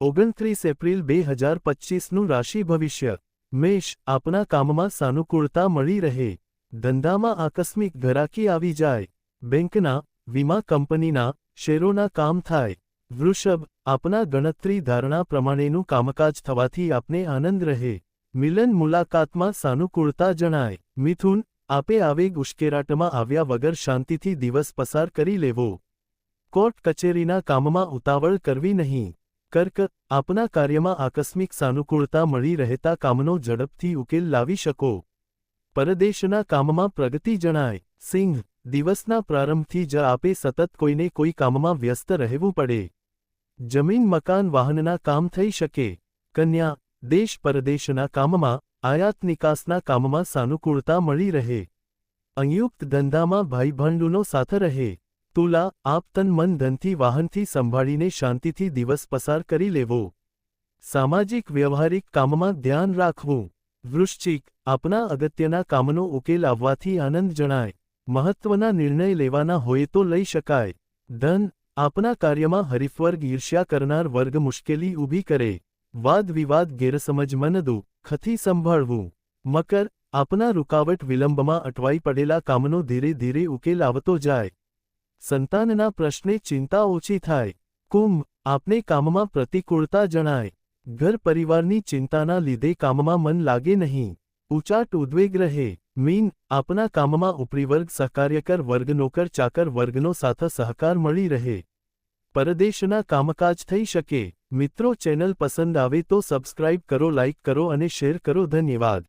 ઓગણત્રીસ એપ્રિલ બે હજાર પચ્ચીસનું રાશિ ભવિષ્ય. મેષ આપના કામમાં સાનુકૂળતા મળી રહે. ધંધામાં આકસ્મિક ઘરાકી આવી જાય. બેંકના, વીમા કંપનીના, શેરોના કામ થાય. વૃષભ આપના ગણતરી ધારણા પ્રમાણેનું કામકાજ થવાથી આપને આનંદ રહે. મિલન મુલાકાતમાં સાનુકૂળતા જણાય. મિથુન, આપે આવેગ ઉશ્કેરાટમાં આવ્યા વગર શાંતિથી દિવસ પસાર કરી લેવો. કોર્ટ કચેરીના કામમાં ઉતાવળ કરવી નહીં. કર્ક, આપના કાર્યમાં આકસ્મિક સાનુકૂળતા મળી રહેતા કામનો ઝડપથી ઉકેલ લાવી શકો. પરદેશના કામમાં પ્રગતિ જણાય. સિંહ, દિવસના પ્રારંભથી જ આપે સતત કોઈને કોઈ કામમાં વ્યસ્ત રહેવું પડે. જમીન, મકાન, વાહનના કામ થઈ શકે. કન્યા, દેશ પરદેશના કામમાં, આયાત નિકાસના કામમાં સાનુકૂળતા મળી રહે. સંયુક્ત ધંધામાં ભાઈભંડુનો સાથ રહે. તુલા, આપ તન મન ધનથી વાહનથી સંભાળીને શાંતિથી દિવસ પસાર કરી લેવો. સામાજિક વ્યવહારિક કામમાં ધ્યાન રાખવું. વૃશ્ચિક, આપના અગત્યના કામનો ઉકેલ આવવાથી આનંદ જણાય. મહત્વના નિર્ણય લેવાના હોય તો લઈ શકાય. ધન, આપના કાર્યમાં હરીફવર્ગ ઈર્ષ્યા કરનાર વર્ગ મુશ્કેલી ઊભી કરે. વાદ વિવાદ ગેરસમજ, મનદુ, ખથી સંભાળવું. મકર, આપના રૂકાવટ વિલંબમાં અટવાઈ પડેલા કામનો ધીરે ધીરે ઉકેલ આવતો જાય. સંતાનના પ્રશ્ને ચિંતા ઓછી થાય. કુંભ, આપને કામમાં પ્રતિકૂળતા જણાય. ઘર પરિવારની ચિંતાના લીધે કામમાં મન લાગે નહીં. ઉચાટ ઉદ્વેગ રહે મીન, આપના કામમાં ઉપરીવર્ગ સહકાર્યકર વર્ગનોકર ચાકર વર્ગનો સાથ સહકાર મળી રહે. પરદેશના કામકાજ થઈ શકે. મિત્રો ચેનલ પસંદ આવે તો સબસ્ક્રાઇબ કરો, લાઇક કરો અને શેર કરો. ધન્યવાદ.